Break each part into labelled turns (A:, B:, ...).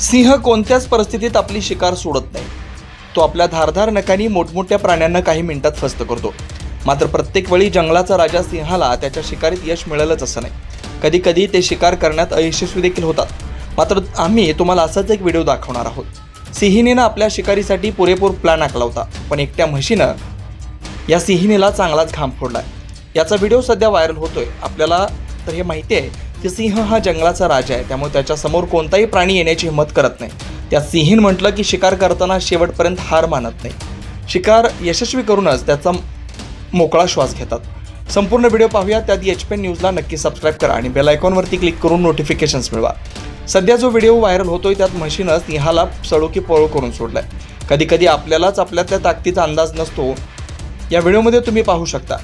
A: सिंह कोणत्याच परिस्थितीत आपली शिकार सोडत नाही. तो आपल्या धारधार नकानी मोठमोठ्या प्राण्यांना काही मिनिटात फस्त करतो. मात्र प्रत्येक वेळी जंगलाचा राजा सिंहाला त्याच्या शिकारीत यश मिळेलच असं नाही. कधी कधी ते शिकार करण्यात अयशस्वी देखील होतात. मात्र आम्ही तुम्हाला असाच एक व्हिडिओ दाखवणार आहोत. सिंहिणीनं आपल्या शिकारीसाठी पुरेपूर प्लॅन आखला होता पण एकट्या म्हशीनं या सिंहिणीला चांगलाच घाम फोडला याचा व्हिडिओ सध्या व्हायरल होतोय. आपल्याला तर हे माहिती आहे की सिंह हा जंगलाचा राजा आहे. त्यामुळे त्याच्यासमोर कोणताही प्राणी येण्याची हिंमत करत नाही. त्या सिंहीन म्हटलं की शिकार करताना शेवटपर्यंत हार मानत नाही. शिकार यशस्वी करूनच त्याचा मोकळा श्वास घेतात. संपूर्ण व्हिडिओ पाहूया. त्याआधी एच पी न्यूजला नक्की सबस्क्राईब करा आणि बेल आयकॉनवरती क्लिक करून नोटिफिकेशन्स मिळवा. सध्या जो व्हिडिओ व्हायरल होतोय त्यात म्हशीनं सिंहाला सळो की पळो करून सोडलाय. कधी कधी आपल्यालाच आपल्यातल्या ताकदीचा अंदाज नसतो. या व्हिडिओमध्ये तुम्ही पाहू शकता.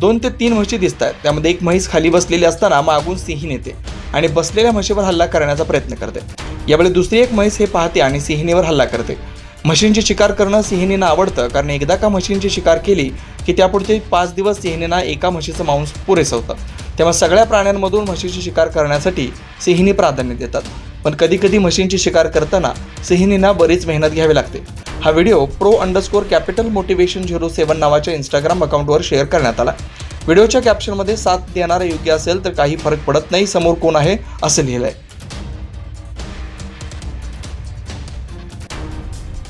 A: दोन ते तीन म्हशी दिसत आहेत त्यामध्ये एक म्हैस खाली बसलेली असताना मागून सिंहीण येते आणि बसलेल्या म्हशीवर हल्ला करण्याचा प्रयत्न करते. यावेळी दुसरी एक म्हैस हे पाहते आणि सिंहिणीवर हल्ला करते. म्हशींची शिकार करणं सिंहिणींना आवडतं कारण एकदा का म्हशींची शिकार केली की त्यापुढचे पाच दिवस सिंहिणींना एका म्हशीचं मांस पुरेसं होतं त्यामुळे सगळ्या प्राण्यांमधून म्हशीची शिकार करण्यासाठी सिंहिणी प्राधान्य देतात. पण कधी कधी म्हशींची शिकार करताना सिंहिणींना बरीच मेहनत घ्यावी लागते. हा video pro underscore capital motivation zero seven नावाच्या इंस्टाग्राम अकाउंटवर शेअर करण्यात आला. व्हिडिओच्या कॅप्शनमध्ये साथ देणारा योग्य असेल तर काही फरक पडत नाही. समोर कोण आहे? असं लिहिलं आहे